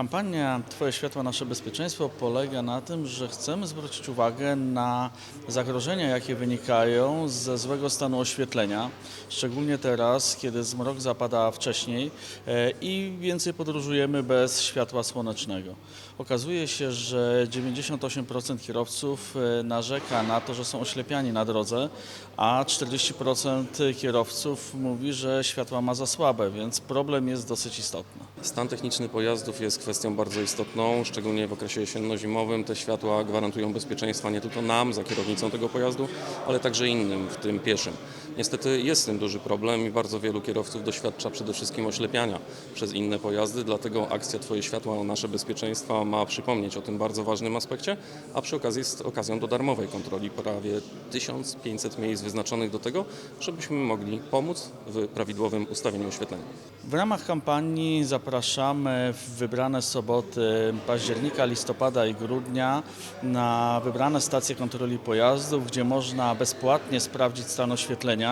Kampania Twoje światła, nasze bezpieczeństwo polega na tym, że chcemy zwrócić uwagę na zagrożenia, jakie wynikają ze złego stanu oświetlenia, szczególnie teraz, kiedy zmrok zapada wcześniej e, i więcej podróżujemy bez światła słonecznego. Okazuje się, że 98% kierowców e, narzeka na to, że są oślepiani na drodze, a 40% kierowców mówi, że światła ma za słabe, więc problem jest dosyć istotny. Stan techniczny pojazdów jest kwestią bardzo istotną, szczególnie w okresie jesienno-zimowym. Te światła gwarantują bezpieczeństwa nie tylko nam, za kierownicą tego pojazdu, ale także innym, w tym pieszym. Niestety jest z tym duży problem i bardzo wielu kierowców doświadcza przede wszystkim oślepiania przez inne pojazdy, dlatego akcja Twoje światła nasze bezpieczeństwa ma przypomnieć o tym bardzo ważnym aspekcie, a przy okazji jest okazją do darmowej kontroli prawie 1500 miejsc wyznaczonych do tego, żebyśmy mogli pomóc w prawidłowym ustawieniu oświetlenia. W ramach kampanii zapraszamy w wybrane soboty października, listopada i grudnia na wybrane stacje kontroli pojazdów, gdzie można bezpłatnie sprawdzić stan oświetlenia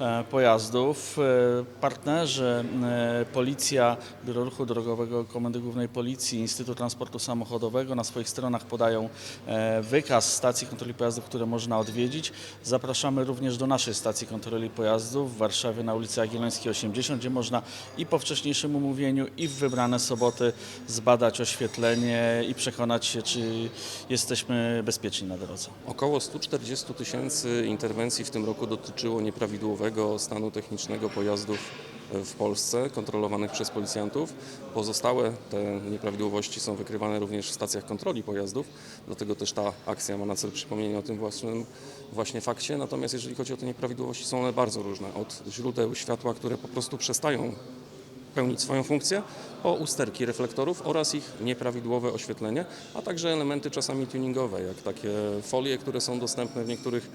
e, pojazdów. E, Partnerzy, e, Policja, Biuro Ruchu Drogowego, Komendy Głównej Policji, Instytut Transportu Samochodowego na swoich stronach podają wykaz stacji kontroli pojazdów, które można odwiedzić. Zapraszamy również do naszej stacji kontroli pojazdów w Warszawie na ulicy Jagiellońskiej 80, gdzie można i po wcześniejszym umówieniu, i w wybrane soboty zbadać oświetlenie i przekonać się, czy jesteśmy bezpieczni na drodze. Około 140 tysięcy interwencji w tym roku dotyczyło nieprawidłowego stanu technicznego pojazdów w Polsce, kontrolowanych przez policjantów. Pozostałe te nieprawidłowości są wykrywane również w stacjach kontroli pojazdów, dlatego też ta akcja ma na celu przypomnienie o tym własnym właśnie fakcie. Natomiast jeżeli chodzi o te nieprawidłowości, są one bardzo różne. Od źródeł światła, które po prostu przestają pełnić swoją funkcję, po usterki reflektorów oraz ich nieprawidłowe oświetlenie, a także elementy czasami tuningowe, jak takie folie, które są dostępne w niektórych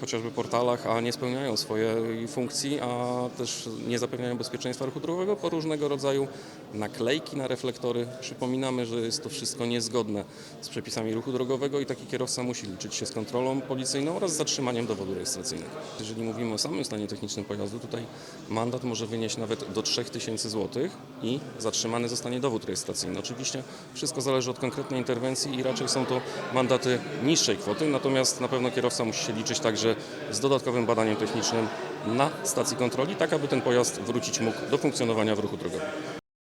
chociażby portalach, a nie spełniają swojej funkcji, a też nie zapewniają bezpieczeństwa ruchu drogowego, po różnego rodzaju naklejki na reflektory. Przypominamy, że jest to wszystko niezgodne z przepisami ruchu drogowego i taki kierowca musi liczyć się z kontrolą policyjną oraz zatrzymaniem dowodu rejestracyjnego. Jeżeli mówimy o samym stanie technicznym pojazdu, tutaj mandat może wynieść nawet do 3000 zł i zatrzymany zostanie dowód rejestracyjny. Oczywiście wszystko zależy od konkretnej interwencji i raczej są to mandaty niższej kwoty, natomiast na pewno kierowca musi się liczyć także z dodatkowym badaniem technicznym na stacji kontroli, tak aby ten pojazd wrócić mógł do funkcjonowania w ruchu drogowym.